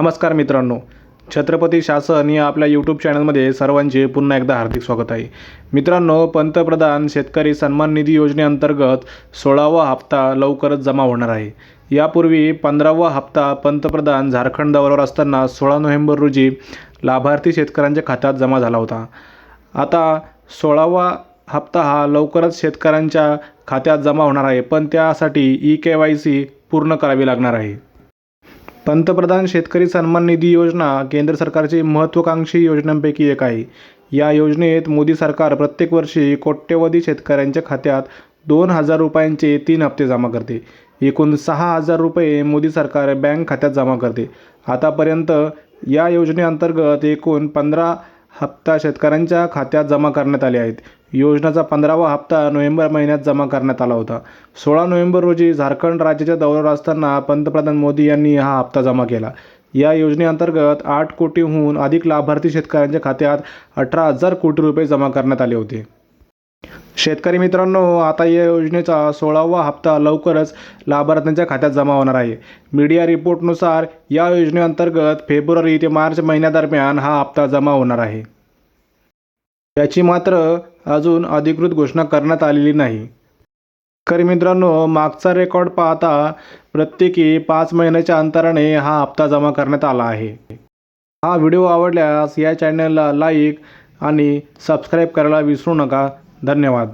नमस्कार मित्रांनो. छत्रपती शासन या आपल्या यूट्यूब चॅनलमध्ये सर्वांचे पुन्हा एकदा हार्दिक स्वागत आहे. मित्रांनो पंतप्रधान शेतकरी सन्मान निधी योजनेअंतर्गत सोळावा हप्ता लवकरच जमा होणार आहे. यापूर्वी पंधरावा हप्ता पंतप्रधान झारखंड दौऱ्यावर असताना सोळा नोव्हेंबर रोजी लाभार्थी शेतकऱ्यांच्या खात्यात जमा झाला होता. आता सोळावा हप्ता हा लवकरच शेतकऱ्यांच्या खात्यात जमा होणार आहे पण त्यासाठी ई के वाय सी पूर्ण करावी लागणार आहे. पंतप्रधान शेतकरी सन्मान निधी योजना केंद्र सरकारची महत्त्वाकांक्षी योजनांपैकी एक आहे. या योजनेत मोदी सरकार प्रत्येक वर्षी कोट्यवधी शेतकऱ्यांच्या खात्यात दोन हजार रुपयांचे तीन हप्ते जमा करते. एकूण सहा हजार रुपये मोदी सरकार बँक खात्यात जमा करते. आतापर्यंत या योजनेअंतर्गत एकूण पंधरा हप्ता शेतकऱ्यांच्या खात्यात जमा करण्यात आले आहेत. योजनेचा पंधरावा हप्ता नोव्हेंबर महिन्यात जमा करण्यात आला होता. सोळा नोव्हेंबर रोजी झारखंड राज्याच्या दौऱ्यावर असताना पंतप्रधान मोदी यांनी हा हप्ता जमा केला. या योजनेअंतर्गत आठ कोटीहून अधिक लाभार्थी शेतकऱ्यांच्या खात्यात अठरा हजार कोटी रुपये जमा करण्यात आले होते. शेतकरी मित्रांनो आता या योजनेचा सोळावा हप्ता लवकरच लाभार्थ्यांच्या खात्यात जमा होणार आहे. मीडिया रिपोर्टनुसार या योजनेअंतर्गत फेब्रुवारी ते मार्च महिन्यादरम्यान हा हप्ता जमा होणार आहे. याची मात्र अजून अधिकृत घोषणा करण्यात आलेली नाही. खरी मित्रांनो मागचा रेकॉर्ड पाहता प्रत्येकी पाच महिन्याच्या अंतराने हा हप्ता जमा करण्यात आला आहे. हा व्हिडिओ आवडल्यास या चॅनलला लाईक आणि सबस्क्राईब करायला विसरू नका. धन्यवाद.